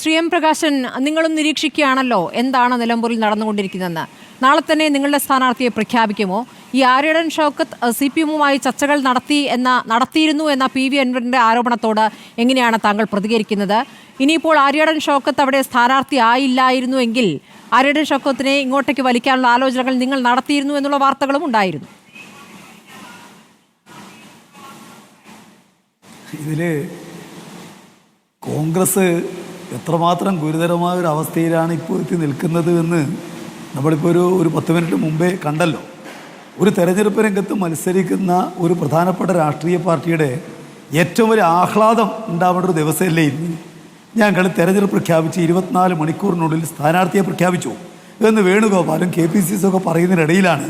Shri M Prakashan നിങ്ങളും നിരീക്ഷിക്കുകയാണല്ലോ എന്താണ് നിലമ്പൂരിൽ നടന്നുകൊണ്ടിരിക്കുന്നതെന്ന്. നാളെ തന്നെ നിങ്ങളുടെ സ്ഥാനാർത്ഥിയെ പ്രഖ്യാപിക്കുമോ? ഈ ആര്യടൻ ഷൗക്കത്ത് സി പി എമ്മുമായി ചർച്ചകൾ നടത്തി എന്ന നടത്തിയിരുന്നു എന്ന പി വി അൻവറിന്റെ ആരോപണത്തോട് എങ്ങനെയാണ് താങ്കൾ പ്രതികരിക്കുന്നത്? ഇനിയിപ്പോൾ ആര്യടൻ ഷൗക്കത്ത് അവിടെ സ്ഥാനാർത്ഥി ആയില്ലായിരുന്നു എങ്കിൽ ആര്യടൻ ഷൗക്കത്തിനെ ഇങ്ങോട്ടേക്ക് വലിക്കാനുള്ള ആലോചനകൾ നിങ്ങൾ നടത്തിയിരുന്നു എന്നുള്ള വാർത്തകളും ഉണ്ടായിരുന്നു. ഇതിൽ കോൺഗ്രസ് എത്രമാത്രം ഗുരുതരമായ ഒരു അവസ്ഥയിലാണ് ഇപ്പോൾ എത്തി നിൽക്കുന്നത് എന്ന് നമ്മളിപ്പോൾ ഒരു ഒരു പത്ത് മിനിറ്റ് മുമ്പേ കണ്ടല്ലോ. ഒരു തെരഞ്ഞെടുപ്പ് രംഗത്ത് മത്സരിക്കുന്ന ഒരു പ്രധാനപ്പെട്ട രാഷ്ട്രീയ പാർട്ടിയുടെ ഏറ്റവും വലിയ ആഹ്ലാദം ഉണ്ടാവേണ്ട ഒരു ദിവസമല്ലേ ഇന്ന്? ഞങ്ങൾ തെരഞ്ഞെടുപ്പ് പ്രഖ്യാപിച്ച് ഇരുപത്തിനാല് മണിക്കൂറിനുള്ളിൽ സ്ഥാനാർത്ഥിയെ പ്രഖ്യാപിച്ചു എന്ന് വേണുഗോപാലും കെ പി സി സി ഒക്കെ പറയുന്നതിനിടയിലാണ്.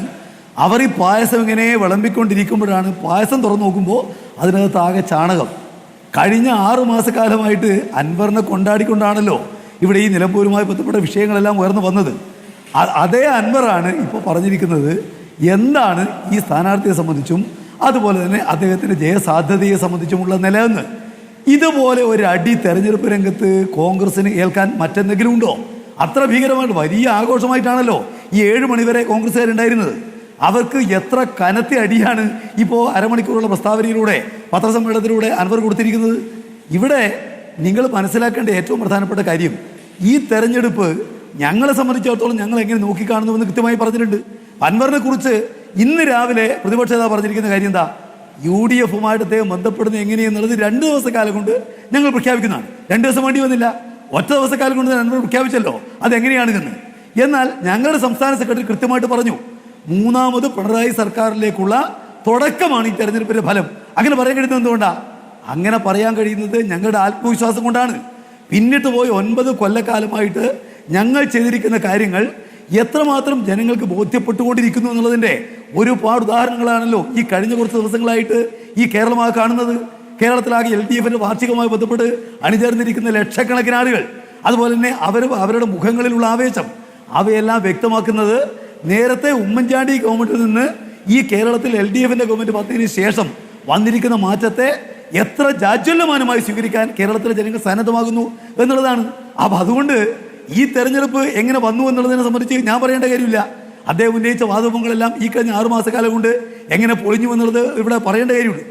അവർ ഈ പായസം ഇങ്ങനെ വിളമ്പിക്കൊണ്ടിരിക്കുമ്പോഴാണ് പായസം തുറന്നു നോക്കുമ്പോൾ അതിനകത്ത് ആകെ ചാണകം. കഴിഞ്ഞ ആറു മാസക്കാലമായിട്ട് അൻവറിനെ കൊണ്ടാടിക്കൊണ്ടാണല്ലോ ഇവിടെ ഈ നിലമ്പൂരുമായി ബന്ധപ്പെട്ട വിഷയങ്ങളെല്ലാം ഉയർന്നു വന്നത്. അതേ അൻവറാണ് ഇപ്പോൾ പറഞ്ഞിരിക്കുന്നത് എന്താണ് ഈ സ്ഥാനാർത്ഥിയെ സംബന്ധിച്ചും അതുപോലെ തന്നെ അദ്ദേഹത്തിന്റെ ജയസാധ്യതയെ സംബന്ധിച്ചുമുള്ള നിലയെന്ന്. ഇതുപോലെ ഒരു അടി തെരഞ്ഞെടുപ്പ് രംഗത്ത് കോൺഗ്രസിന് ഏൽക്കാൻ മറ്റെന്തെങ്കിലും ഉണ്ടോ? അത്ര ഭീകരമായിട്ട് വലിയ ആഘോഷമായിട്ടാണല്ലോ ഈ ഏഴ് മണിവരെ കോൺഗ്രസ്സുകാരുണ്ടായിരുന്നത്. അവർക്ക് എത്ര കനത്തെ അടിയാണ് ഇപ്പോൾ അരമണിക്കൂറുള്ള പ്രസ്താവനയിലൂടെ പത്രസമ്മേളനത്തിലൂടെ അൻവർ കൊടുത്തിരിക്കുന്നത്. ഇവിടെ നിങ്ങൾ മനസ്സിലാക്കേണ്ട ഏറ്റവും പ്രധാനപ്പെട്ട കാര്യം ഈ തെരഞ്ഞെടുപ്പ് ഞങ്ങളെ സംബന്ധിച്ചിടത്തോളം ഞങ്ങൾ എങ്ങനെ നോക്കിക്കാണുന്നുവെന്ന് കൃത്യമായി പറഞ്ഞിട്ടുണ്ട്. അൻവറിനെ കുറിച്ച് ഇന്ന് രാവിലെ പ്രതിപക്ഷ നേതാവ് പറഞ്ഞിരിക്കുന്ന കാര്യം എന്താ? യു ഡി എഫുമായിട്ട് അദ്ദേഹം ബന്ധപ്പെടുന്നത് എങ്ങനെയെന്നുള്ളത് രണ്ട് ദിവസക്കാലം കൊണ്ട് ഞങ്ങൾ പ്രഖ്യാപിക്കുന്നതാണ്. രണ്ട് ദിവസം വേണ്ടി വന്നില്ല. ഒറ്റ ദിവസക്കാലം കൊണ്ട് അൻവർ പ്രഖ്യാപിച്ചല്ലോ. അതെങ്ങനെയാണ് എന്ന്. എന്നാൽ ഞങ്ങളുടെ സംസ്ഥാന സെക്രട്ടറി കൃത്യമായിട്ട് പറഞ്ഞു. മൂന്നാമത് പിണറായി സർക്കാരിലേക്കുള്ള തുടക്കമാണ് ഈ തെരഞ്ഞെടുപ്പിന്റെ ഫലം. അങ്ങനെ പറയാൻ കഴിയുന്നത് എന്തുകൊണ്ടാ? അങ്ങനെ പറയാൻ കഴിയുന്നത് ഞങ്ങളുടെ ആത്മവിശ്വാസം കൊണ്ടാണ്. പിന്നിട്ട് പോയി ഒൻപത് കൊല്ലക്കാലമായിട്ട് ഞങ്ങൾ ചെയ്തിരിക്കുന്ന കാര്യങ്ങൾ എത്രമാത്രം ജനങ്ങൾക്ക് ബോധ്യപ്പെട്ടുകൊണ്ടിരിക്കുന്നു എന്നുള്ളതിന്റെ ഒരുപാട് ഉദാഹരണങ്ങളാണല്ലോ ഈ കഴിഞ്ഞ കുറച്ച് ദിവസങ്ങളായിട്ട് ഈ കേരളമാകെ കാണുന്നത്. കേരളത്തിലാകെ എൽ ഡി എഫിന്റെ വാർഷികവുമായി ബന്ധപ്പെട്ട് അണിചേർന്നിരിക്കുന്ന ലക്ഷക്കണക്കിന് ആളുകൾ. അതുപോലെ തന്നെ അവർ അവരുടെ മുഖങ്ങളിലുള്ള ആവേശം. അവയെല്ലാം വ്യക്തമാക്കുന്നത് നേരത്തെ ഉമ്മൻചാണ്ടി ഗവൺമെന്റിൽ നിന്ന് ഈ കേരളത്തിൽ എൽ ഡി എഫിന്റെ ഗവൺമെന്റ് വന്നതിന് ശേഷം വന്നിരിക്കുന്ന മാറ്റത്തെ എത്ര ജാജ്വല്യമാനമായി സ്വീകരിക്കാൻ കേരളത്തിലെ ജനങ്ങൾ സന്നദ്ധമാകുന്നു എന്നുള്ളതാണ്. അപ്പം അതുകൊണ്ട് ഈ തെരഞ്ഞെടുപ്പ് എങ്ങനെ വന്നു എന്നുള്ളതിനെ സംബന്ധിച്ച് ഞാൻ പറയേണ്ട കാര്യമില്ല. അദ്ദേഹം ഉന്നയിച്ച വാദമുകളെല്ലാം ഈ കഴിഞ്ഞ ആറുമാസക്കാലം കൊണ്ട് എങ്ങനെ പൊളിഞ്ഞു എന്നുള്ളത് ഇവിടെ പറയേണ്ട കാര്യമുണ്ട്.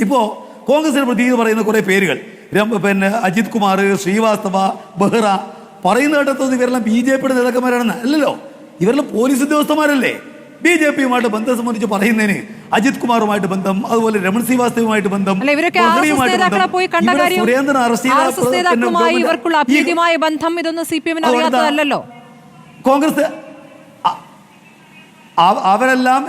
ഇപ്പോൾ കോൺഗ്രസിനെ എന്ന് പറയുന്ന കുറേ പേരുകൾ. പിന്നെ അജിത് കുമാർ ശ്രീവാസ്തവ ബെഹ്റ പറയുന്ന കേട്ടത് ഇവരെല്ലാം ബി ജെ പിയുടെ നേതാക്കന്മാരാണെന്ന് അല്ലല്ലോ. ഇവരെല്ലാം പോലീസ് ഉദ്യോഗസ്ഥന്മാരല്ലേ? ബി ജെ പിയുമായിട്ട് ബന്ധം സംബന്ധിച്ച് പറയുന്നതിന് അജിത് കുമാറുമായിട്ട് ബന്ധം അതുപോലെ രമൺ ശ്രീവാസ്തവുമായിട്ട് ബന്ധം സുരേന്ദ്രൻ അറസ്റ്റ് കോൺഗ്രസ് അവരെല്ലാം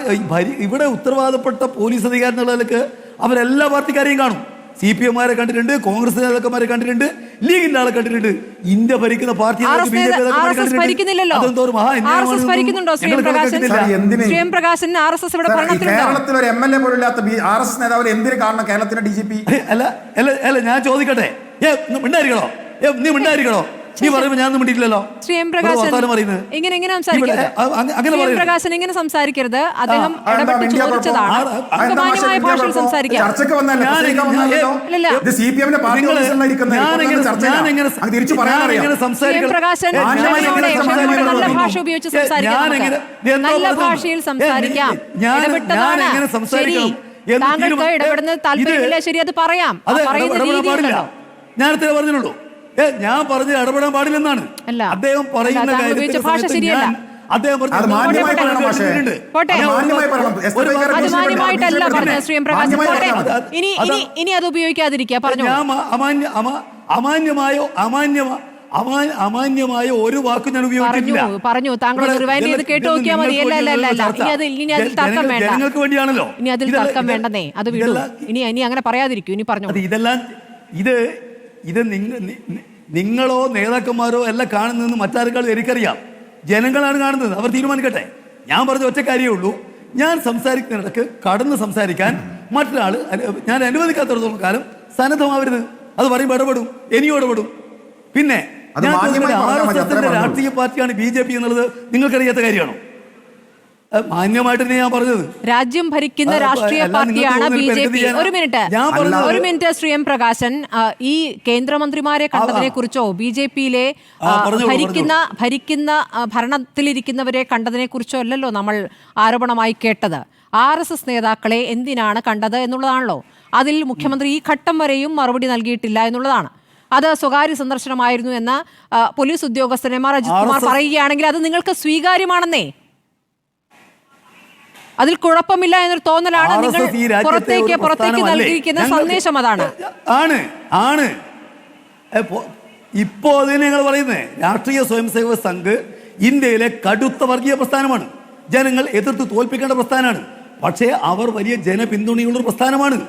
ഇവിടെ ഉത്തരവാദപ്പെട്ട പോലീസ് അധികാരി എന്നുള്ള നിലയ്ക്ക് അവരെല്ലാ പാർട്ടിക്കാരെയും കാണും. സി പി എമ്മാരെ കണ്ടിട്ടുണ്ട് കോൺഗ്രസ് നേതാക്കന്മാരെ കണ്ടിട്ടുണ്ട് ലീഗിന്റെ ആളെ കണ്ടിട്ടുണ്ട്. ഇന്ത്യ ഭരിക്കുന്ന പാർട്ടി കേരളത്തിൽ ഒരു എം എൽ എ പോലും ഇല്ലാത്ത ആർ എസ് എസ് നേതാവിനെ എന്തിനു കാണണം കേരളത്തിന്റെ ഡി ജി പി? അല്ല അല്ല അല്ല ഞാൻ ചോദിക്കട്ടെ. ഏ നീ മിണ്ടായിരിക്കണോ? ഏ നീ മിണ്ടായിരിക്കണോ? നീ പറയുമ്പോ ഞാൻ മിണ്ടിയിട്ടില്ലല്ലോ. ശ്രീ എം പ്രകാശൻ ഇങ്ങനെ ഇങ്ങനെ സംസാരിക്കരുത്. പ്രകാശൻ ഇങ്ങനെ സംസാരിക്കരുത്. അദ്ദേഹം ചോദിച്ചതാണ്. ഭാഷയിൽ സംസാരിക്കാം. പ്രകാശൻ നല്ല ഭാഷ ഉപയോഗിച്ച് സംസാരിക്കാം നല്ല ഭാഷയിൽ സംസാരിക്കാം. ഇടപെട്ടതാണ്. ശരി. താങ്കൾക്ക് ഇടപെടുന്നത് താല്പര്യമില്ല. ശരി അത് പറയാം. പറയുന്ന പാടില്ല. രീതിയുണ്ടല്ലോ ഞാൻ പറഞ്ഞത് ഇടപെടാൻ പാടില്ലെന്നാണ്. അല്ല. അദ്ദേഹം പറയുന്ന. ഞാൻ അദ്ദേഹം അമാന്യമായോ അമാന്യ അമാന്യമായ ഒരു വാക്കും ഞാൻ ഉപയോഗിച്ചിട്ടില്ല പറഞ്ഞു താങ്കൾ റിവൈൻഡ് ചെയ്ത് കേട്ട് നോക്കിയാൽ മതി. അല്ല അല്ല അല്ല അല്ല. ഇനി. ഇനി അതിൽ ജന- തർക്കം വേണ്ട. ജനങ്ങൾക്ക് വേണ്ടിയാണല്ലോ. ഇനി അതിൽ തർക്കം വേണ്ടെന്നേ. അത് വിടൂ. ഇനി ഇനി അങ്ങനെ പറയാതിരിക്കൂ. ഇനി പറഞ്ഞു ഇതെല്ലാം ഇത് ഇത് നിങ്ങളോ നേതാക്കന്മാരോ എല്ലാം കാണുന്നതെന്ന് മറ്റാരെക്കാളും എനിക്കറിയാം. ജനങ്ങളാണ് കാണുന്നത്. അവർ തീരുമാനിക്കട്ടെ. ഞാൻ പറഞ്ഞ ഒറ്റ കാര്യമേ ഉള്ളൂ. ഞാൻ സംസാരിക്കുന്നിടക്ക് കടന്ന് സംസാരിക്കാൻ മറ്റൊരാൾ ഞാൻ അനുവദിക്കാത്തടത്തോളം കാലം സന്നദ്ധമാവരുത്. അത് പറയുമ്പോൾ ഇടപെടും. ഇനിയും ഇടപെടും. പിന്നെ അത് ഞാൻ മാന്യമായി ആർ എസ് എസിന്റെ രാഷ്ട്രീയ പാർട്ടിയാണ് ബി ജെ പി എന്നുള്ളത് നിങ്ങൾക്കറിയാത്ത കാര്യമാണോ? മാന്യമായിട്ട് ഞാൻ പറഞ്ഞത്? രാജ്യം ഭരിക്കുന്ന രാഷ്ട്രീയ പാർട്ടിയാണ് ബി ജെ പി. ഒരു മിനിറ്റ്. ഒരു മിനിറ്റ് ശ്രീ എം പ്രകാശൻ. ഈ കേന്ദ്രമന്ത്രിമാരെ കണ്ടതിനെ കുറിച്ചോ? ബി ജെ പിയിലെ ഭരിക്കുന്ന ഭരിക്കുന്ന ഭരണത്തിലിരിക്കുന്നവരെ കണ്ടതിനെ കുറിച്ചോ അല്ലല്ലോ നമ്മൾ ആരോപണമായി കേട്ടത്. ആർ എസ് എസ് നേതാക്കളെ എന്തിനാണ് കണ്ടത് എന്നുള്ളതാണല്ലോ. അതിൽ മുഖ്യമന്ത്രി ഈ ഘട്ടം വരെയും മറുപടി നൽകിയിട്ടില്ല എന്നുള്ളതാണ്. അത് സ്വകാര്യ സന്ദർശനമായിരുന്നു എന്ന് പോലീസ് ഉദ്യോഗസ്ഥനെ മാർ അജിത് കുമാർ പറയുകയാണെങ്കിൽ അത് നിങ്ങൾക്ക് സ്വീകാര്യമാണെന്നേ. അതിൽ കുഴപ്പമില്ല എന്നൊരു തോന്നലാണ് നിങ്ങൾ പുറത്തേക്ക് പുറത്തേക്ക് നൽകിയിരിക്കുന്ന സന്ദേശം അതാണ്. ആണ് ആണ്. ഇപ്പോ അതിന് ഞങ്ങൾ പറയുന്നത് രാഷ്ട്രീയ സ്വയം സേവക സംഘ് ഇന്ത്യയിലെ കടുത്ത വർഗീയ പ്രസ്ഥാനമാണ്. ജനങ്ങൾ എതിർത്ത് തോൽപ്പിക്കേണ്ട പ്രസ്ഥാനമാണ്. പക്ഷേ അവർ വലിയ ജനപിന്തുണയുള്ള ഒരു പ്രസ്ഥാനമാണ്.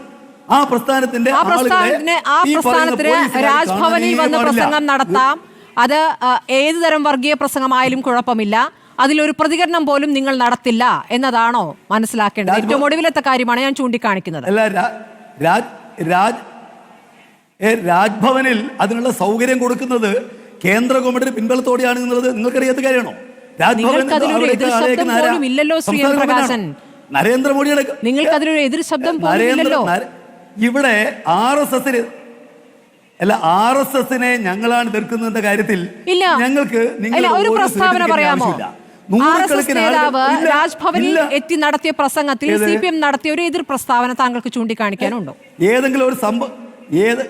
ആ പ്രസ്ഥാനത്തിന്റെ ആ പ്രസ്ഥാനത്തിന് ആ പ്രസ്ഥാനത്തിന് രാജ്ഭവനിൽ വന്ന പ്രസംഗം നടത്താം. അത് ഏതുതരം ഏത് തരം വർഗീയ പ്രസംഗമായാലും കുഴപ്പമില്ല. അതിലൊരു പ്രതികരണം പോലും നിങ്ങൾ നടത്തില്ല എന്നതാണോ മനസ്സിലാക്കേണ്ടത്? ഏറ്റവും ഒടുവിലത്തെ കാര്യമാണ് ഞാൻ ചൂണ്ടിക്കാണിക്കുന്നത്. രാജ്ഭവനിൽ അതിനുള്ള സൗകര്യം കൊടുക്കുന്നത് കേന്ദ്ര ഗവൺമെന്റിന് പിൻബലത്തോടെയാണ് എന്നുള്ളത് നിങ്ങൾക്കറിയാത്ത കാര്യമാണോ? നരേന്ദ്രമോദിയുടെ നിങ്ങൾക്ക് അതിലൊരു എതിർ ശബ്ദം ഇവിടെ ആർ എസ് എസിന് അല്ല ആർ എസ് എസിനെ ഞങ്ങളാണ് എതിർക്കുന്നതിന്റെ കാര്യത്തിൽ ഞങ്ങൾക്ക് നിങ്ങൾ ഒരു പ്രസ്താവന പറയാമോ? നേതാവ് രാജ്ഭവനിൽ എത്തി നടത്തിയ പ്രസംഗത്തിൽ? സി പി എം നടത്തിയ ഒരു എതിർ പ്രസ്താവന താങ്കൾക്ക് ചൂണ്ടിക്കാണിക്കാനുണ്ടോ ഏതെങ്കിലും ഒരു സംഭവം ഏത്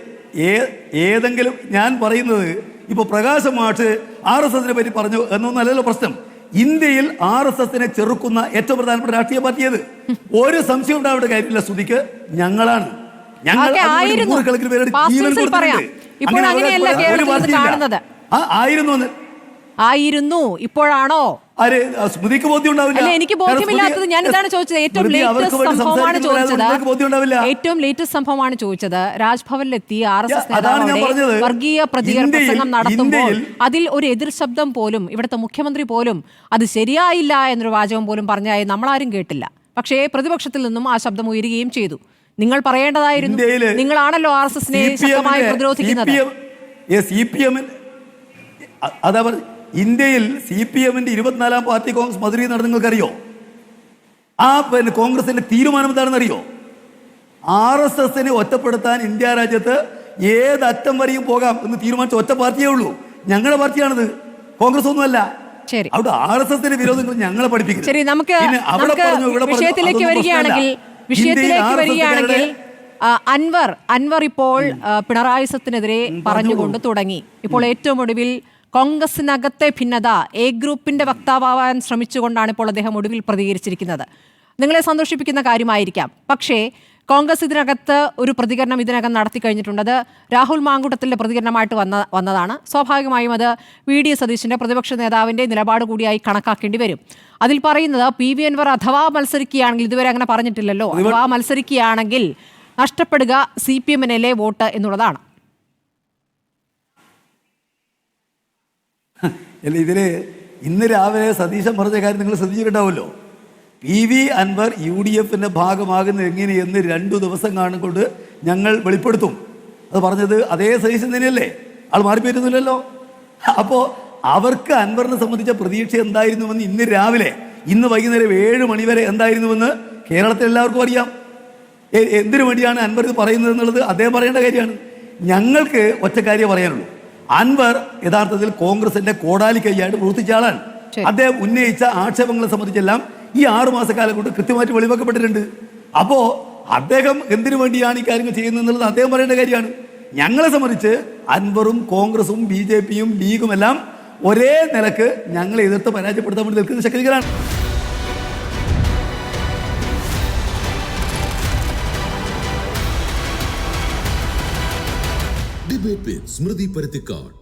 ഏതെങ്കിലും ഞാൻ പറയുന്നത് ഇപ്പൊ പ്രകാശ് മാഷ് ആർ എസ് എസിനെ പറ്റി പറഞ്ഞു എന്നൊന്നല്ലല്ലോ പ്രശ്നം ഇന്ത്യയിൽ ആർ എസ് എസിനെ ചെറുക്കുന്ന ഏറ്റവും പ്രധാനപ്പെട്ട രാഷ്ട്രീയ പാർട്ടി ഏത് ഒരു സംശയം ഉണ്ടാവേണ്ട കാര്യമില്ല സ്തുതിക്ക് ഞങ്ങളാണ് ഞങ്ങൾ. നൂറുകണക്കിന് പേരുടെ ജീവൻ. കൊടുത്തിട്ടുണ്ട്. അങ്ങനെ ആയിരുന്നു ആയിരുന്നു. ഇപ്പോഴാണോ? സ്മൃതിക്ക് ബോധ്യം ഉണ്ടാവില്ല എനിക്ക് ബോധ്യമില്ലാത്തത് ഞാൻ ഇതാണ് ചോദിച്ചത്. ഏറ്റവും ലേറ്റസ്റ്റ് സംഭവമാണ് ചോദിച്ചത്. ഏറ്റവും ലേറ്റസ്റ്റ് സംഭവമാണ് ചോദിച്ചത്. രാജ്ഭവനിലെത്തി ആർ എസ് എസ് വർഗീയ പ്രതികരണ പ്രസംഗം നടത്തുമ്പോൾ അതിൽ ഒരു എതിർ ശബ്ദം പോലും ഇവിടുത്തെ മുഖ്യമന്ത്രി പോലും അത് ശരിയായില്ല എന്നൊരു വാചകം പോലും പറഞ്ഞായി നമ്മളാരും കേട്ടില്ല. പക്ഷേ പ്രതിപക്ഷത്തിൽ നിന്നും ആ ശബ്ദം ഉയരുകയും ചെയ്തു. നിങ്ങൾ പറയേണ്ടതായിരുന്നു. നിങ്ങളാണല്ലോ ആർ എസ് എസിനെ ശക്തമായി പ്രതിരോധിക്കുന്നത്. അതാ ഇന്ത്യയിൽ സി പി എമ്മിന്റെ ഇരുപത്തിനാലാം പാർട്ടി കോൺഗ്രസ് മധുരയിൽ നടന്ന് നിങ്ങൾക്കറിയോ? ആ പിന്നെ കോൺഗ്രസിന്റെ തീരുമാനം എന്താണെന്ന് അറിയോ ആർ എസ് എസിനെ ഒറ്റപ്പെടുത്താൻ ഇന്ത്യ രാജ്യത്ത് ഏത് അറ്റം വരെയും പോകാം എന്ന് തീരുമാനിച്ച ഒറ്റ പാർട്ടിയേ ഉള്ളൂ. ഞങ്ങളുടെ പാർട്ടിയാണിത്. കോൺഗ്രസ് ഒന്നുമല്ല. ശരി. അവിടെ ആർ എസ് എസിന്റെ വിരോധങ്ങൾ ഞങ്ങളെ പഠിപ്പിക്കും ശരി നമുക്ക് വിഷയത്തിലേക്ക് വരികയാണെങ്കിൽ വിഷയത്തിലേക്ക് വരികയാണെങ്കിൽ അൻവർ അൻവർ ഇപ്പോൾ പിണറായി സത്തിനെതിരെ പറഞ്ഞുകൊണ്ട് തുടങ്ങി. ഇപ്പോൾ ഏറ്റവും ഒടുവിൽ കോൺഗ്രസിനകത്തെ ഭിന്നത എ ഗ്രൂപ്പിന്റെ വക്താവാൻ ശ്രമിച്ചുകൊണ്ടാണ് ഇപ്പോൾ അദ്ദേഹം ഒടുവിൽ പ്രതികരിച്ചിരിക്കുന്നത്. നിങ്ങളെ സന്തോഷിപ്പിക്കുന്ന കാര്യമായിരിക്കാം. പക്ഷേ കോൺഗ്രസ് ഇതിനകത്ത് ഒരു പ്രതികരണം ഇതിനകം നടത്തി കഴിഞ്ഞിട്ടുണ്ട്. അത് രാഹുൽ മാങ്കുട്ടത്തിന്റെ പ്രതികരണമായിട്ട് വന്ന വന്നതാണ്. സ്വാഭാവികമായും അത് വി ഡി സതീശിന്റെ പ്രതിപക്ഷ നേതാവിന്റെ നിലപാട് കൂടിയായി കണക്കാക്കേണ്ടി വരും. അതിൽ പറയുന്നത് പി വി അൻവർ അഥവാ മത്സരിക്കുകയാണെങ്കിൽ ഇതുവരെ അങ്ങനെ പറഞ്ഞിട്ടില്ലല്ലോ. അഥവാ മത്സരിക്കുകയാണെങ്കിൽ നഷ്ടപ്പെടുക സി പി എമ്മിനെ വോട്ട് എന്നുള്ളതാണ്. അല്ല ഇതിൽ ഇന്ന് രാവിലെ സതീശൻ പറഞ്ഞ കാര്യം നിങ്ങൾ ശ്രദ്ധിച്ചിട്ടുണ്ടാവുമല്ലോ. P V Anwar U D എഫിന്റെ ഭാഗമാകുന്നത് എങ്ങനെയെന്ന് രണ്ടു ദിവസം കാണുകൊണ്ട് ഞങ്ങൾ വെളിപ്പെടുത്തും. അത് പറഞ്ഞത് അതേ സതീശൻ തന്നെയല്ലേ? ആൾ മാറിപ്പോയിരുന്നില്ലല്ലോ. അപ്പോൾ അവർക്ക് അൻവറിനെ സംബന്ധിച്ച പ്രതീക്ഷ എന്തായിരുന്നുവെന്ന് ഇന്ന് രാവിലെ ഇന്ന് വൈകുന്നേരം ഏഴ് മണിവരെ എന്തായിരുന്നുവെന്ന് കേരളത്തിൽ എല്ലാവർക്കും അറിയാം. എന്തിനു വേണ്ടിയാണ് അൻവർ ഇത് പറയുന്നത് എന്നുള്ളത് അദ്ദേഹം പറയേണ്ട കാര്യമാണ്. ഞങ്ങൾക്ക് ഒറ്റ കാര്യം പറയാനുള്ളൂ. അൻവർ യഥാർത്ഥത്തിൽ കോൺഗ്രസിന്റെ കോടാലി കൈയായിട്ട് പ്രവർത്തിച്ച ആളാണ്. അദ്ദേഹം ഉന്നയിച്ച ആക്ഷേപങ്ങളെ സംബന്ധിച്ചെല്ലാം ഈ ആറു മാസക്കാലം കൊണ്ട് കൃത്യമായിട്ട് വെളിവാക്കപ്പെട്ടിട്ടുണ്ട്. അപ്പോ അദ്ദേഹം എന്തിനു വേണ്ടിയാണ് ഈ കാര്യങ്ങൾ ചെയ്യുന്നത് എന്നുള്ളത് അദ്ദേഹം പറയേണ്ട കാര്യമാണ്. ഞങ്ങളെ സംബന്ധിച്ച് അൻവറും കോൺഗ്രസും ബി ജെ പിയും ലീഗും എല്ലാം ഒരേ നിലയ്ക്ക് ഞങ്ങളെ എതിർത്ത് പരാജയപ്പെടുത്താൻ വേണ്ടി നിൽക്കുന്ന ശക്തികളാണ്. கொடுப்பேன் ஸ்மிருதி பருத்திக்காட்.